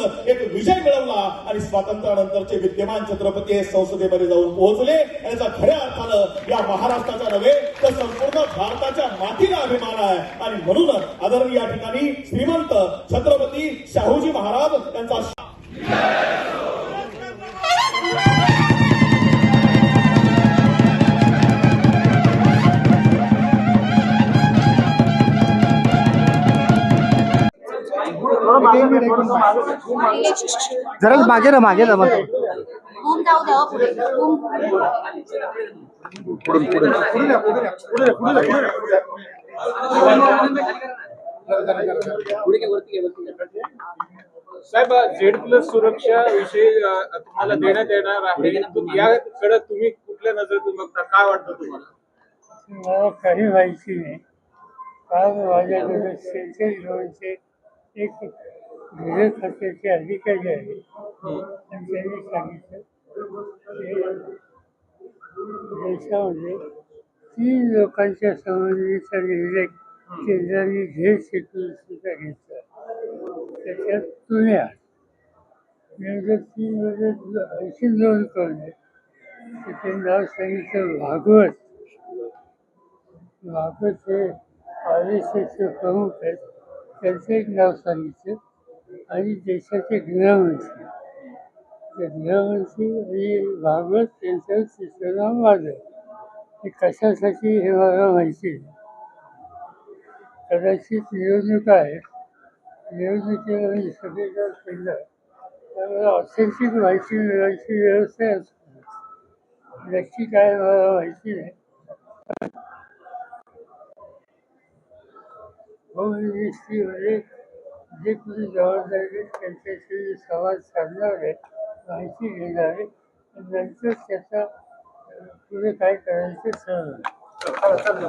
मिळवलं एक विजय मिळवला आणि स्वातंत्र्यानंतरचे विद्यमान छत्रपती हे संसदेमध्ये जाऊन पोहोचले. आणि याचा खऱ्या अर्थानं या महाराष्ट्राचा नव्हे तर संपूर्ण भारताच्या मातीला अभिमान आहे. आणि म्हणून आदरणीय या ठिकाणी श्रीमंत छत्रपती शाहूजी महाराज यांचा जरा मागे ना मागे ना मग. घूम जाऊ द्या पुढे घूम साहेब झेड प्लस सुरक्षा विषयी तुम्हाला देण्यात येणार आहे. याकडे तुम्ही कुठल्या नजरेतून बघता? काय वाटतं तुम्हाला? मला काही माहिती नाही. काल माझ्याकडे रोडचे एक खात्याचे अधिकारी आहे. आणि त्यांनी सांगितलं. देशामध्ये तीन लोकांच्या संबंधीचा निर्णय केंद्राने झेड सेक्युरिटीचा घेतला? त्याच्यात तुम्ही आहात तीनमध्ये आणखी दोन आहेत त्याचे नाव सांगितलं भागवत. भागवत हे आर एस एसचे प्रमुख आहेत. त्यांचं एक नाव सांगितलं. आणि देशाचे गृहमंत्री. त्या गृहमंत्री आणि भागवत त्यांचं तिसरं नाव माझं ते कशासाठी हे मला माहिती कदाचित निवडणूक आहे. निवडणुकीला मी सगळीकडे केलं त्यामुळे ऑथेंटिक माहिती मिळायची व्यवस्था असते. नक्की काय मला माहिती नाही. कम्युनिस्टीमध्ये जे कोणी जबाबदारी त्यांच्याशी संवाद साधणार आहे माहिती घेणार आहे नंतर त्याचा पुढे काय करायचं ठरवणार.